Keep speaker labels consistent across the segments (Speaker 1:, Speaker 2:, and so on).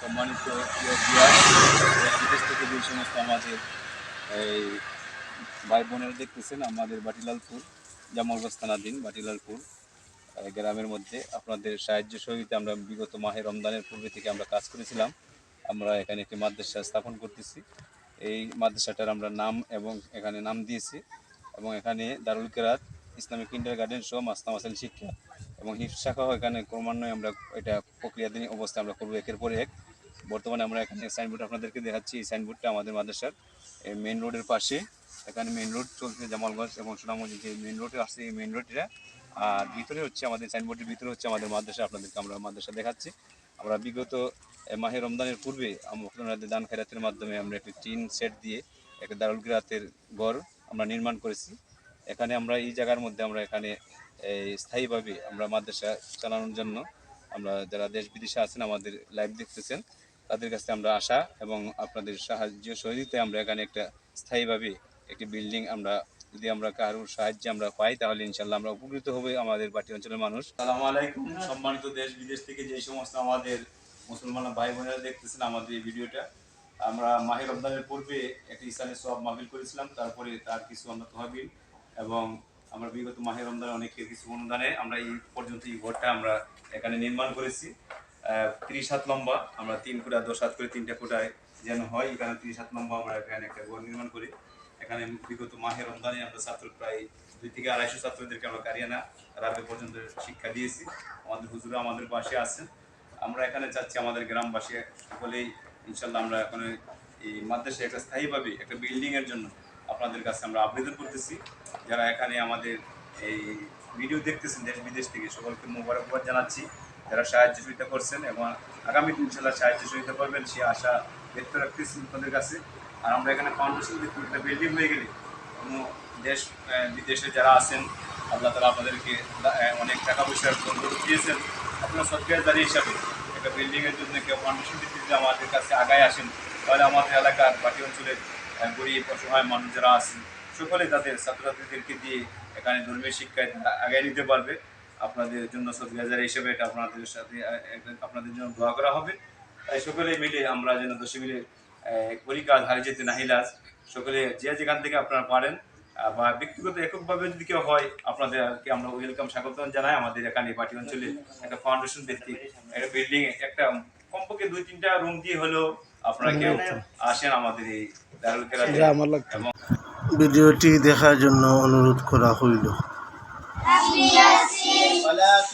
Speaker 1: সম্মানিত বিদেশ থেকে যে সমস্ত আমাদের এই ভাই বোনেরা দেখতেছেন, আমাদের বাটিলালপুর জামালগঞ্জ থানাধীন বাটিলালপুর গ্রামের মধ্যে আপনাদের সাহায্য সহযোগিতা আমরা বিগত মাহে রমদানের পূর্বে থেকে আমরা কাজ করেছিলাম। আমরা এখানে একটি মাদ্রাসা স্থাপন করতেছি। এই মাদ্রাসাটার আমরা নাম এবং এখানে নাম দিয়েছি এবং এখানে দারুল কেরাত ইসলামিক কিন্ডার গার্ডেন সহ মাস্তাম আসান শিক্ষা এবং হিফ শাখাও এখানে ক্রমান্বয়ে আমরা এটা প্রক্রিয়াধীন অবস্থায় আমরা করব। একের পর এক বর্তমানে আমরা এখানে সাইনবোর্ড আপনাদেরকে দেখাচ্ছি। এই সাইনবোর্ডটা আমাদের মাদ্রাসার মেইন রোডের পাশে। এখানে মেন রোড চলছে জামালগঞ্জ এবং সোনামঞ্জি যে মেন রোডে আসছে, এই মেইন রোডটা আর ভিতরে হচ্ছে আমাদের সাইনবোর্ডের ভিতরে হচ্ছে আমাদের মাদ্রাসা। আপনাদেরকে আমরা মাদ্রাসা দেখাচ্ছি। আমরা বিগত মাহে রমজানের পূর্বে আমরা দান খেরাতের মাধ্যমে আমরা একটি টিন সেট দিয়ে একটা দারুল কিরাতের ঘর আমরা নির্মাণ করেছি। এখানে আমরা এই জায়গার মধ্যে আমরা এখানে স্থায়ীভাবে আমরা মাদ্রাসা চালানোর জন্য আমরা যারা দেশ বিদেশে আছেন, আমাদের লাইভ দেখতেছেন। তাদের কাছে আমরা আশা এবং আপনাদের সাহায্য সহযোগিতায় আমরা এখানে একটা স্থায়ীভাবে একটি বিল্ডিং আমরা যদি আমরা কারোর সাহায্যে আমরা পাই, তাহলে ইনশাল্লাহ আমরা উপকৃত হবে আমাদের বাটি অঞ্চলের মানুষ। সালাম আলাইকুম। সম্মানিত দেশ বিদেশ থেকে যে সমস্ত আমাদের মুসলমান ভাই বোনেরা দেখতেছেন আমাদের এই ভিডিওটা, আমরা মাহির রমজানের পূর্বে একটি ইসলামের সব মাহফিল করেছিলাম, তারপরে তার কিছু আমরা তহবিল এবং আমরা বিগত মাহের রমজানে অনেকের কিছু অনুদানে আমরা এই পর্যন্ত এই ঘরটা আমরা এখানে নির্মাণ করেছি। তিরিশ হাত লম্বা, আমরা তিন কোটা দশ হাত করে তিনটা কোটায় যেন হয়, এখানে তিরিশ হাত লম্বা আমরা এখানে একটা ঘর নির্মাণ করি। এখানে বিগত মাহের রমজানে আমরা ছাত্র প্রায় দুই থেকে আড়াইশো ছাত্রদেরকে আমরা কারিয়ানা রাতে পর্যন্ত শিক্ষা দিয়েছি। আমাদের হুজুরা আমাদের পাশে আছেন। আমরা এখানে চাচ্ছি আমাদের গ্রামবাসী সকলেই। ইনশাল্লাহ আমরা এখন এই মাদ্রাসায় একটা স্থায়ীভাবে একটা বিল্ডিংয়ের জন্য আপনাদের কাছে আমরা আবেদন করতেছি। যারা এখানে আমাদের এই ভিডিও দেখতেছেন দেশ বিদেশ থেকে, সকলকে মোবারকবাদ জানাচ্ছি। যারা সাহায্য সহযোগিতা করছেন এবং আগামী দিন ইনশাল্লাহ সাহায্য সহযোগিতা করবেন সে আশা ব্যক্ত রাখতেছি আপনাদের কাছে। আর আমরা এখানে ফাউন্ডেশন একটা বিল্ডিং হয়ে গেলে কোনো দেশ বিদেশে যারা আছেন, আল্লাহ তালা আপনাদেরকে অনেক টাকা পয়সার বন্ধু দিয়েছেন। আপনারা সরকারি হিসাবে একটা বিল্ডিংয়ের জন্য কেউ ফাউন্ডেশন দিতে আমাদের কাছে আগায় আসেন, তাহলে আমাদের এলাকার বাকি অঞ্চলের গরিব, অসহায় মানুষ যারা আছেন, সকলে তাদের ছাত্রছাত্রীদেরকে দিয়ে এখানে ধর্মীয় শিক্ষায় আগায় নিতে পারবে। আপনাদের জন্য সদগাজার হিসেবে এটা আপনাদের সাথে আপনাদের জন্য দোয়া করা হবে। তাই সকলে মিলে আমরা যেন দশে মিলে করি কাজ হারিয়ে যেতে নাহিলাজ সকলে যে যেখান থেকে আপনারা পারেন বা ব্যক্তিগত এককভাবে যদি কেউ হয় আপনাদেরকে আমরা ওয়েলকাম স্বাগত জানাই। আমাদের এখানে বাটি অঞ্চলে একটা ফাউন্ডেশন ভিত্তিক একটা বিল্ডিং একটা কমপক্ষে দুই তিনটা রুম দিয়ে হলেও আপনারা কেউ আসেন আমাদের এই দারুল এবং
Speaker 2: ভিডিওটি দেখার জন্য অনুরোধ করা হইল।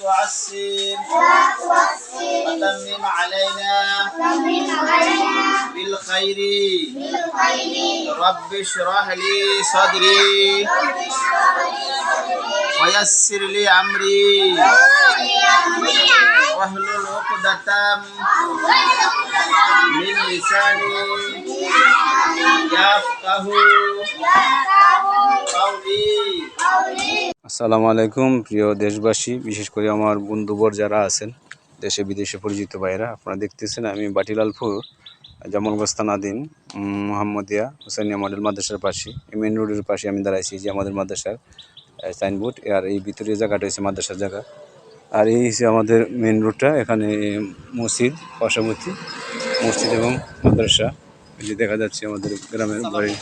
Speaker 3: ولا تعسر وتمم علينا بالخير. رب اشرح لي صدري. ويسر لي أمري. واحلل عقدة من لساني. يفقه قولي.
Speaker 1: আসসালামু আলাইকুম প্রিয় দেশবাসী। বিশেষ করে আমার বন্ধুবর যারা আছেন দেশে বিদেশে পরিচিত ভাইরা আপনারা দেখতেছেন আমি বাটিলালপুর জামালগঞ্জ উম, মোহাম্মদিয়া হুসাইনিয়া মডেল মাদ্রাসার পাশে। এই মেন রোডের পাশে আমি দাঁড়াইছি যে আমাদের মাদ্রাসার সাইনবোর্ড আর এই ভিতরে জায়গাটা হয়েছে মাদ্রাসার জায়গা আর এই হচ্ছে আমাদের মেন রোডটা এখানে মসজিদ পাশাপাশি মসজিদ এবং মাদ্রাসা। যে দেখা যাচ্ছে আমাদের গ্রামের বাড়ি।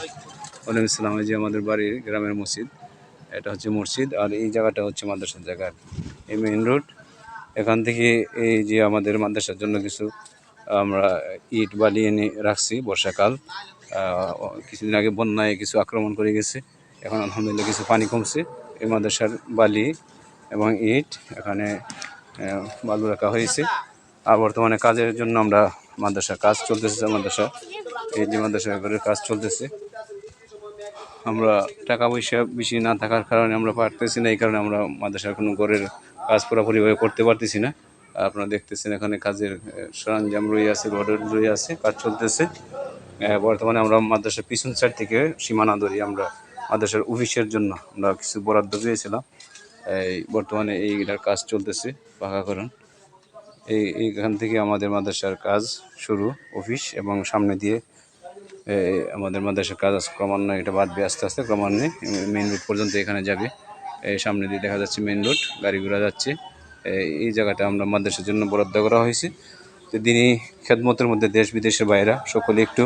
Speaker 1: ওয়ালাইকুম ইসলাম যে আমাদের বাড়ির গ্রামের মসজিদ। এটা হচ্ছে মসজিদ আর এই জায়গাটা হচ্ছে মাদ্রাসার জায়গা এই মেইন রোড এখান থেকে এই যে আমাদের মাদ্রাসার জন্য কিছু আমরা ইট বালি এনে রাখছি বর্ষাকাল। কিছুদিন আগে বন্যায় কিছু আক্রমণ করে গেছে। এখন আলহামদুলিল্লাহ কিছু পানি কমছে। এই মাদ্রাসার বালি এবং ইট এখানে বালু রাখা হয়েছে। আর বর্তমানে কাজের জন্য আমরা মাদ্রাসা কাজ চলতেছে, মাদ্রাসা। এই যে মাদ্রাসা কাজ চলতেছে। আমরা টাকা পয়সা বেশি না থাকার কারণে আমরা পারতেছি না, এই কারণে আমরা মাদ্রাসার কোনো ঘরের কাজ পুরোপুরিভাবে করতে পারতেছি না। আপনারা দেখতেছেন এখানে কাজের সরঞ্জাম রয়ে আছে ঘরের রয়ে আছে, কাজ চলতেছে। বর্তমানে আমরা মাদ্রাসার পিছন সাইড থেকে সীমানা ধরি আমরা মাদ্রাসার অফিসের জন্য আমরা কিছু বরাদ্দ পেয়েছিলাম। এই, বর্তমানে এইটার কাজ চলতেছে, পাকাকরণ। এই, এইখান থেকে আমাদের মাদ্রাসার কাজ শুরু, অফিস এবং সামনে দিয়ে আমাদের মাদ্রাসার কাজ ক্রমান্বয়ে এটা বাড়বে, আস্তে আস্তে ক্রমান্বয়ে। মেন রোড পর্যন্ত এখানে যাবে। এই সামনে দিয়ে দেখা যাচ্ছে মেন রোড, গাড়ি ঘোড়া যাচ্ছে। এই জায়গাটা আমরা মাদ্রাসার জন্য বরাদ্দ করা হয়েছে। তো দিনই খেদমতের মধ্যে দেশ বিদেশের বাইরা, সকলে একটু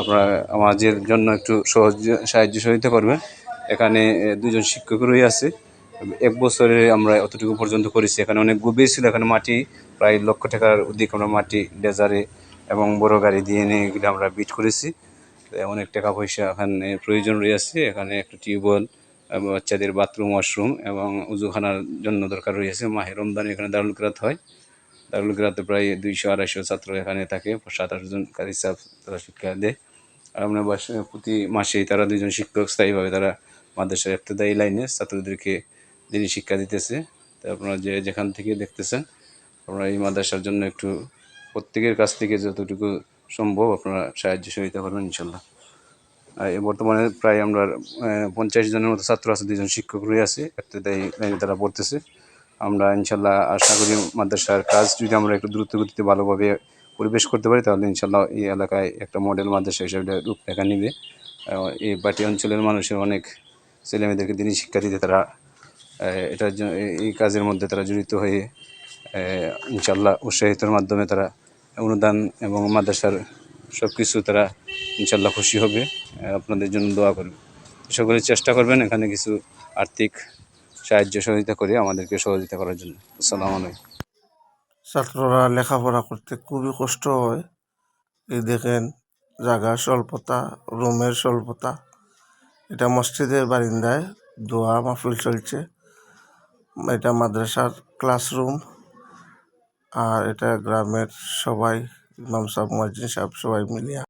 Speaker 1: আপনারা আমাদের জন্য একটু সহজ, সাহায্য সহযোগিতা করবেন। এখানে দুজন শিক্ষক রয়ে আছে। এক বছরে আমরা অতটুকু পর্যন্ত করেছি। এখানে অনেক গভীর ছিল, এখানে মাটি, প্রায় লক্ষ টাকার অধিক আমরা মাটি ডেজারে এবং বড় গাড়ি দিয়ে নিয়ে এগুলো আমরা বিট করেছি। অনেক টাকা পয়সা এখানে প্রয়োজন রয়েছে। এখানে একটা টিউবওয়েল বাচ্চাদের বাথরুম, ওয়াশরুম এবং উজুখানার জন্য দরকার রয়েছে। মাহে রমদান এখানে দারুল কিরাত হয়। দারুল কিরাতে প্রায় দুইশো আড়াইশো ছাত্র এখানে থাকে সাতাশ জন কারি সাহ তারা শিক্ষা দেয়। আর আমরা প্রতি মাসেই তারা দুজন শিক্ষক স্থায়ীভাবে তারা মাদ্রাসার ইফতেদায়ী লাইনে ছাত্রদেরকে যিনি শিক্ষা দিতেছে, তো আপনারা যে যেখান থেকে দেখতেছেন আপনারা এই মাদ্রাসার জন্য একটু প্রত্যেকের কাছ থেকে যতটুকু সম্ভব, আপনারা সাহায্য সহযোগিতা করবেন ইনশাল্লাহ। বর্তমানে প্রায় আমরা পঞ্চাশ জনের মতো ছাত্র আছে দুজন শিক্ষক রয়ে আছে লাইনে তারা পড়তেছে। আমরা ইনশাল্লাহ আশা করি মাদ্রাসার কাজ যদি আমরা একটু দ্রুত গতিতে ভালোভাবে পরিবেশ করতে পারি, তাহলে ইনশাল্লাহ এই এলাকায় একটা মডেল মাদ্রাসা হিসেবে এটা রূপরেখা নিবে। এই বাটি অঞ্চলের মানুষের অনেক ছেলেমেয়েদেরকে দিনই শিক্ষা দিতে তারা এটার এই কাজের মধ্যে তারা জড়িত হয়ে ইনশাল্লাহ উৎসাহিতর মাধ্যমে তারা অনুদান এবং মাদ্রাসার সব কিছু তারা ইনশাল্লাহ খুশি হবে। আপনাদের জন্য দোয়া করবে। সকলে চেষ্টা করবেন এখানে কিছু আর্থিক সাহায্য সহযোগিতা করে আমাদেরকে সহযোগিতা করার জন্য। আসসালামু আলাইকুম।
Speaker 2: ছাত্ররা লেখাপড়া করতে খুবই কষ্ট হয়। এই দেখেন জায়গার স্বল্পতা, রুমের স্বল্পতা, এটা মসজিদের বারিন্দায় দোয়া মাহফিল চলছে। এটা মাদ্রাসার ক্লাসরুম আর এটা গ্রামের সবাই ইমাম সাহেব মসজিদ সাহেব সবাই মিলিয়া।